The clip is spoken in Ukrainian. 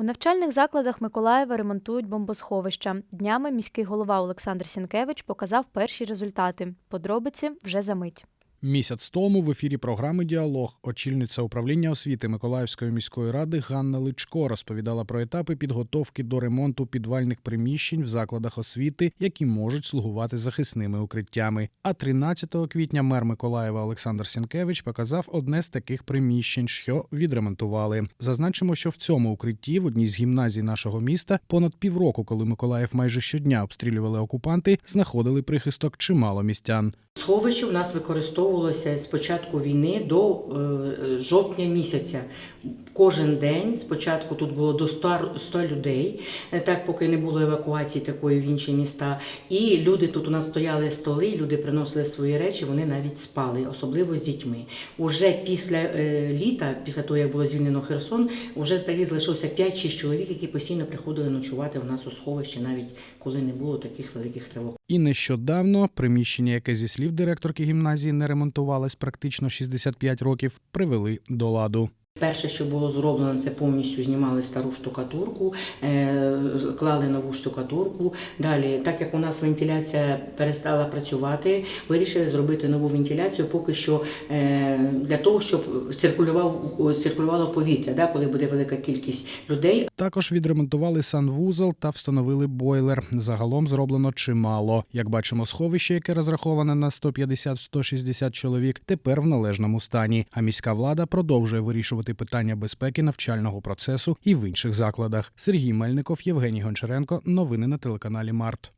У навчальних закладах Миколаєва ремонтують бомбосховища. Днями міський голова Олександр Сінкевич показав перші результати. Подробиці вже за мить. Місяць тому в ефірі програми Діалог очільниця управління освіти Миколаївської міської ради Ганна Личко розповідала про етапи підготовки до ремонту підвальних приміщень в закладах освіти, які можуть слугувати захисними укриттями. А 13 квітня мер Миколаєва Олександр Сінкевич показав одне з таких приміщень, що відремонтували. Зазначимо, що в цьому укритті в одній з гімназій нашого міста понад півроку, коли Миколаїв майже щодня обстрілювали окупанти, знаходили прихисток чимало містян. Сховище в нас використовувалося з початку війни до е, жовтня місяця. Кожен день спочатку тут було до 100, 100 людей, е, так поки не було евакуації такої в інші міста. І люди тут у нас стояли столи, люди приносили свої речі, вони навіть спали, особливо з дітьми. Уже після е, літа, після того як було звільнено Херсон, вже здається залишилося 5-6 чоловік, які постійно приходили ночувати у нас у сховищі, навіть коли не було таких великих тривог. І нещодавно приміщення, яке зі слів директорки гімназії не ремонтувалось практично 65 років, привели до ладу. Перше, що було зроблено, це повністю знімали стару штукатурку, е, клали нову штукатурку. Далі, так як у нас вентиляція перестала працювати, вирішили зробити нову вентиляцію, поки що е, для того, щоб циркулював циркулювало повітря, да, коли буде велика кількість людей. Також відремонтували санвузол та встановили бойлер. Загалом зроблено чимало. Як бачимо, сховище, яке розраховане на 150-160 чоловік, тепер в належному стані. А міська влада продовжує вирішувати питання безпеки навчального процесу і в інших закладах. Сергій Мельников, Євгеній Гончаренко. Новини на телеканалі Март.